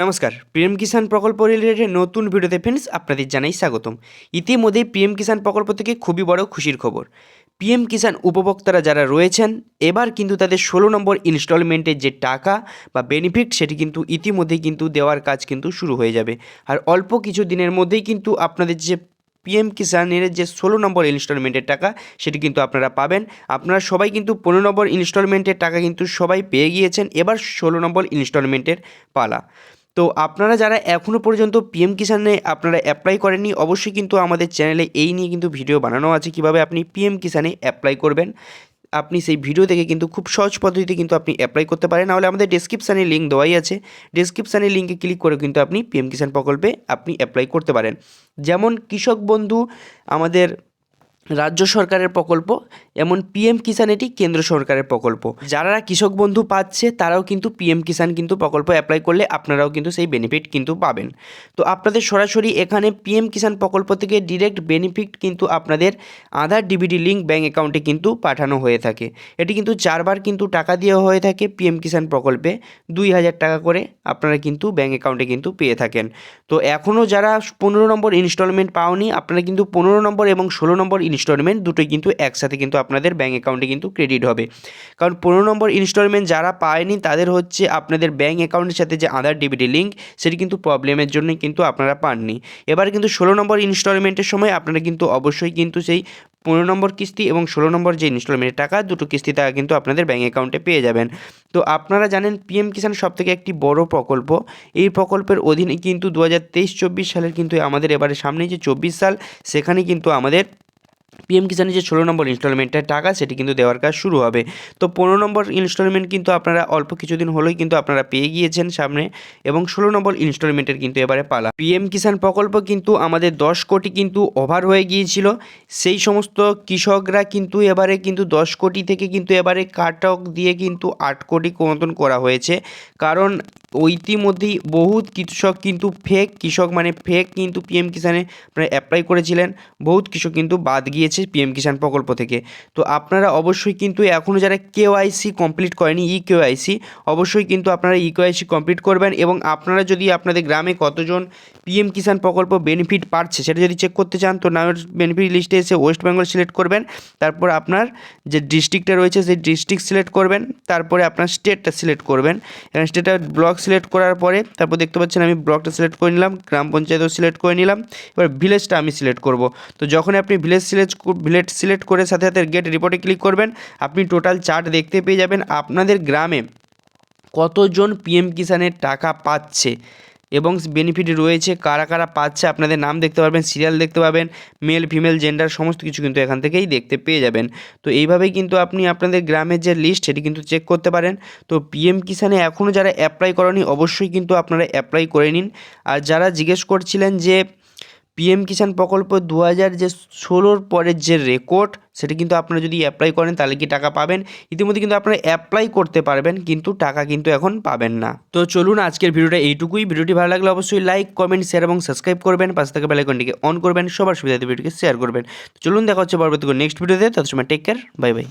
নমস্কার পিএম কিষাণ প্রকল্প রিলেটেড নতুন ভিডিওতে ফ্রেন্ডস আপনাদের জানাই স্বাগতম। ইতিমধ্যেই পিএম কিষাণ প্রকল্প থেকে খুবই বড় খুশির খবর। পিএম কিষাণ উপভোক্তারা যারা রয়েছেন, এবার কিন্তু তাদের ষোলো নম্বর ইনস্টলমেন্টের যে টাকা বা বেনিফিট সেটি কিন্তু ইতিমধ্যেই কিন্তু দেওয়ার কাজ কিন্তু শুরু হয়ে যাবে। আর অল্প কিছু দিনের মধ্যেই কিন্তু আপনাদের যে পিএম কিষাণের যে ষোলো নম্বর ইনস্টলমেন্টের টাকা, সেটি কিন্তু আপনারা পাবেন। আপনারা সবাই কিন্তু পনেরো নম্বর ইনস্টলমেন্টের টাকা কিন্তু সবাই পেয়ে গিয়েছেন। এবার ষোলো নম্বর ইনস্টলমেন্টের পালা। তো আপনারা যারা এখনও পর্যন্ত পিএম কিষানে আপনারা অ্যাপ্লাই করেননি, অবশ্যই কিন্তু আমাদের চ্যানেলে এই নিয়ে কিন্তু ভিডিও বানানো আছে কীভাবে আপনি পিএম কিষানে অ্যাপ্লাই করবেন। আপনি সেই ভিডিও থেকে কিন্তু খুব সহজ পদ্ধতিতে কিন্তু আপনি অ্যাপ্লাই করতে পারেন। নাহলে আমাদের ডেসক্রিপশানে লিঙ্ক দেওয়াই আছে। ডেসক্রিপশানে লিঙ্কে ক্লিক করে কিন্তু আপনি পিএম কিষাণ প্রকল্পে আপনি অ্যাপ্লাই করতে পারেন। যেমন কৃষক বন্ধু আমাদের রাজ্য সরকারের প্রকল্প, এমন পিএম কিষান এটি কেন্দ্র সরকারের প্রকল্প। যারা কৃষক বন্ধু পাচ্ছে, তারাও কিন্তু পিএম কিষাণ কিন্তু প্রকল্প অ্যাপ্লাই করলে আপনারাও কিন্তু সেই বেনিফিট কিন্তু পাবেন। তো আপনাদের সরাসরি এখানে পিএম কিষান প্রকল্প থেকে ডিরেক্ট বেনিফিট কিন্তু আপনাদের আধার ডিবিডি লিঙ্ক ব্যাঙ্ক অ্যাকাউন্টে কিন্তু পাঠানো হয়ে থাকে। এটি কিন্তু চারবার কিন্তু টাকা দেওয়া হয়ে থাকে পিএম কিষাণ প্রকল্পে। দুই হাজার টাকা করে আপনারা কিন্তু ব্যাঙ্ক অ্যাকাউন্টে কিন্তু পেয়ে থাকেন। তো এখনও যারা পনেরো নম্বর ইনস্টলমেন্ট পাওনি, আপনারা কিন্তু পনেরো নম্বর এবং ষোলো নম্বর ইনস্টলমেন্ট দুটোই কিন্তু একসাথে কিন্তু আপনাদের ব্যাঙ্ক অ্যাকাউন্টে কিন্তু ক্রেডিট হবে। কারণ পনেরো নম্বর ইনস্টলমেন্ট যারা পায়নি, তাদের হচ্ছে আপনাদের ব্যাঙ্ক অ্যাকাউন্টের সাথে যে আধার ডিবিটি লিঙ্ক সেটি কিন্তু প্রবলেমের জন্য কিন্তু আপনারা পাননি। এবার কিন্তু ষোলো নম্বর ইনস্টলমেন্টের সময় আপনারা কিন্তু অবশ্যই কিন্তু সেই পনেরো নম্বর কিস্তি এবং ষোলো নম্বর যে ইনস্টলমেন্টের টাকা, দুটো কিস্তি টাকা কিন্তু আপনাদের ব্যাঙ্ক অ্যাকাউন্টে পেয়ে যাবেন। তো আপনারা জানেন পিএম কিষাণ সবথেকে একটি বড় প্রকল্প। এই প্রকল্পের অধীনে কিন্তু দু হাজার তেইশ চব্বিশ সালের কিন্তু আমাদের এবারে সামনে যে চব্বিশ সাল, সেখানে কিন্তু আমাদের পিএম কিষানের যে ষোলো নম্বর ইনস্টলমেন্টের টাকা, সেটি কিন্তু দেওয়ার কাজ শুরু হবে। তো পনেরো নম্বর ইনস্টলমেন্ট কিন্তু আপনারা অল্প কিছুদিন হলেই কিন্তু আপনারা পেয়ে গিয়েছেন সামনে এবং ষোলো নম্বর ইনস্টলমেন্টের কিন্তু এবারে পালা। পিএম কিষাণ প্রকল্প কিন্তু আমাদের দশ কোটি কিন্তু ওভার হয়ে গিয়েছিল। সেই সমস্ত কৃষকরা কিন্তু এবারে কিন্তু দশ কোটি থেকে কিন্তু এবারে কাটক দিয়ে কিন্তু আট কোটি মতন করা হয়েছে। কারণ ইতিমধ্যেই বহুত কৃষক কিন্তু ফেক কৃষক মানে ফেক কিন্তু পিএম কিষানে আপনারা অ্যাপ্লাই করেছিলেন। বহুত কৃষক কিন্তু বাদ গিয়েছে পিএম কিষাণ প্রকল্প থেকে। তো আপনারা অবশ্যই কিন্তু এখনও যারা কেওআইসি কমপ্লিট করেনি, ই কেওআইসি অবশ্যই কিন্তু আপনারা ই কেওআইসি কমপ্লিট করবেন এবং আপনারা যদি আপনাদের গ্রামে কতজন পিএম কিষাণ প্রকল্প বেনিফিট পাচ্ছে সেটা যদি চেক করতে চান, তো নামের বেনিফিট লিস্টে এসে ওয়েস্ট বেঙ্গল সিলেক্ট করবেন, তারপর আপনার যে ডিস্ট্রিক্টটা রয়েছে সেই ডিস্ট্রিক্ট সিলেক্ট করবেন, তারপরে আপনার স্টেটটা সিলেক্ট করবেন। এখানে স্টেটটা ব্লক সিলেক্ট করার পরে, তারপর দেখতে পাচ্ছেন আমি ব্লকটা সিলেক্ট করে নিলাম, গ্রাম পঞ্চায়েতও সিলেক্ট করে নিলাম, এবার ভিলেজটা আমি সিলেক্ট করব। তো যখন আপনি ভিলেজ সিলেক্ট ভিলেজ সিলেক্ট করে সাথে সাথে গেট রিপোর্টে ক্লিক করবেন। আপনি টোটাল চার্ট দেখতে পেয়ে যাবেন আপনাদের গ্রামে কতজন পিএম কিষানের টাকা পাচ্ছে এবং বেনিফিট রয়েছে, কারা কারা পাচ্ছে আপনাদের নাম দেখতে পারবেন সিরিয়াল দেখতে পাবেন মেল ফিমেল জেন্ডার সমস্ত কিছু কিন্তু এখান থেকেই দেখতে পেয়ে যাবেন। তো এইভাবেই কিন্তু আপনি আপনাদের গ্রামের যে লিস্ট সেটি কিন্তু চেক করতে পারেন। তো পিএম কিষানে এখনও যারা অ্যাপ্লাই করেনি, অবশ্যই কিন্তু আপনারা অ্যাপ্লাই করে নিন। আর যারা জিজ্ঞেস করছিলেন যে পিএম কিষাণ প্রকল্প দু হাজার যে ষোলোর পরের যে রেকর্ড সেটা কিন্তু আপনারা যদি অ্যাপ্লাই করেন, তাহলে কি টাকা পাবেন? ইতিমধ্যে কিন্তু আপনারা অ্যাপ্লাই করতে পারবেন, কিন্তু টাকা কিন্তু এখন পাবেন না। তো চলুন আজকের ভিডিওটা এইটুকুই। ভিডিওটি ভালো লাগলে অবশ্যই লাইক কমেন্ট শেয়ার এবং সাবস্ক্রাইব করবেন। পাশে থাকা বেলাইকনটিকে অন করবেন। সবার সুবিধাতে ভিডিওকে শেয়ার করবেন। চলুন দেখা হচ্ছে পরবর্তী নেক্সট ভিডিওতে। তত সময় টেক কেয়ার বাই বাই